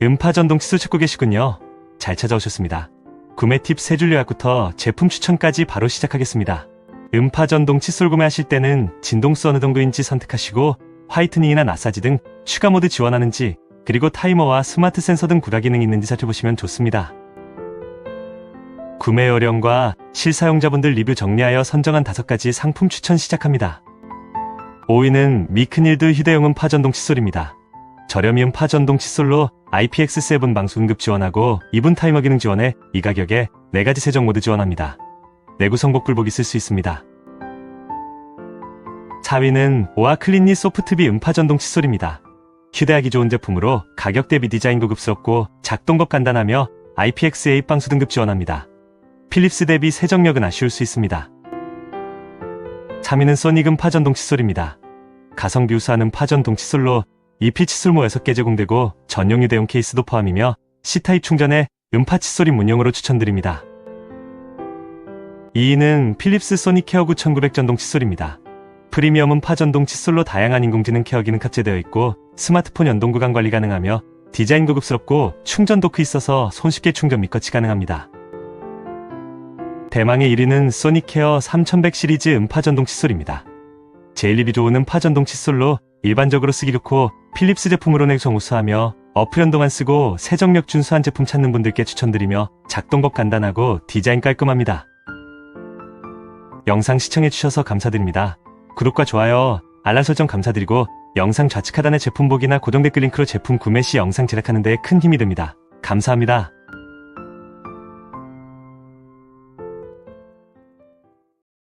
음파 전동 칫솔 찾고 계시군요. 잘 찾아오셨습니다. 구매 팁 세 줄 요약부터 제품 추천까지 바로 시작하겠습니다. 음파 전동 칫솔 구매하실 때는 진동수 어느 정도인지 선택하시고 화이트닝이나 마사지 등 추가 모드 지원하는지 그리고 타이머와 스마트 센서 등 구라 기능이 있는지 살펴보시면 좋습니다. 구매 요령과 실사용자분들 리뷰 정리하여 선정한 다섯 가지 상품 추천 시작합니다. 5위는 미크닐드 휴대용 음파 전동 칫솔입니다. 저렴이 음파 전동 칫솔로 IPX7 방수 응급 지원하고 2분 타이머 기능 지원해 이 가격에 4가지 세정 모드 지원합니다. 내구성 복불복이 쓸 수 있습니다. 4위는 오아 클린리 소프트비 음파 전동 칫솔입니다. 휴대하기 좋은 제품으로 가격 대비 디자인 고급스럽고 작동법 간단하며 IPX8 방수 등급 지원합니다. 필립스 대비 세정력은 아쉬울 수 있습니다. 3위는 소닉 음파 전동 칫솔입니다. 가성비 우수하는 파전동 칫솔로 EP 칫솔모 6개 제공되고 전용 휴대용 케이스도 포함이며 C타입 충전에 음파 칫솔이 문용으로 추천드립니다. 2위는 필립스 소닉 케어 9900 전동 칫솔입니다. 프리미엄 음파 전동 칫솔로 다양한 인공지능 케어 기능 탑재되어 있고 스마트폰 연동 구간 관리 가능하며 디자인 고급스럽고 충전 도크 있어서 손쉽게 충전 및 거치 가능합니다. 대망의 1위는 소닉 케어 3100 시리즈 음파 전동 칫솔입니다. 제일립이 좋은 음파 전동 칫솔로 일반적으로 쓰기 좋고 필립스 제품으로 내구성 우수하며 어플 연동안 쓰고 세정력 준수한 제품 찾는 분들께 추천드리며 작동법 간단하고 디자인 깔끔합니다. 영상 시청해주셔서 감사드립니다. 구독과 좋아요, 알람 설정 감사드리고 영상 좌측 하단의 제품 보기나 고정 댓글 링크로 제품 구매 시 영상 제작하는 데 큰 힘이 됩니다. 감사합니다.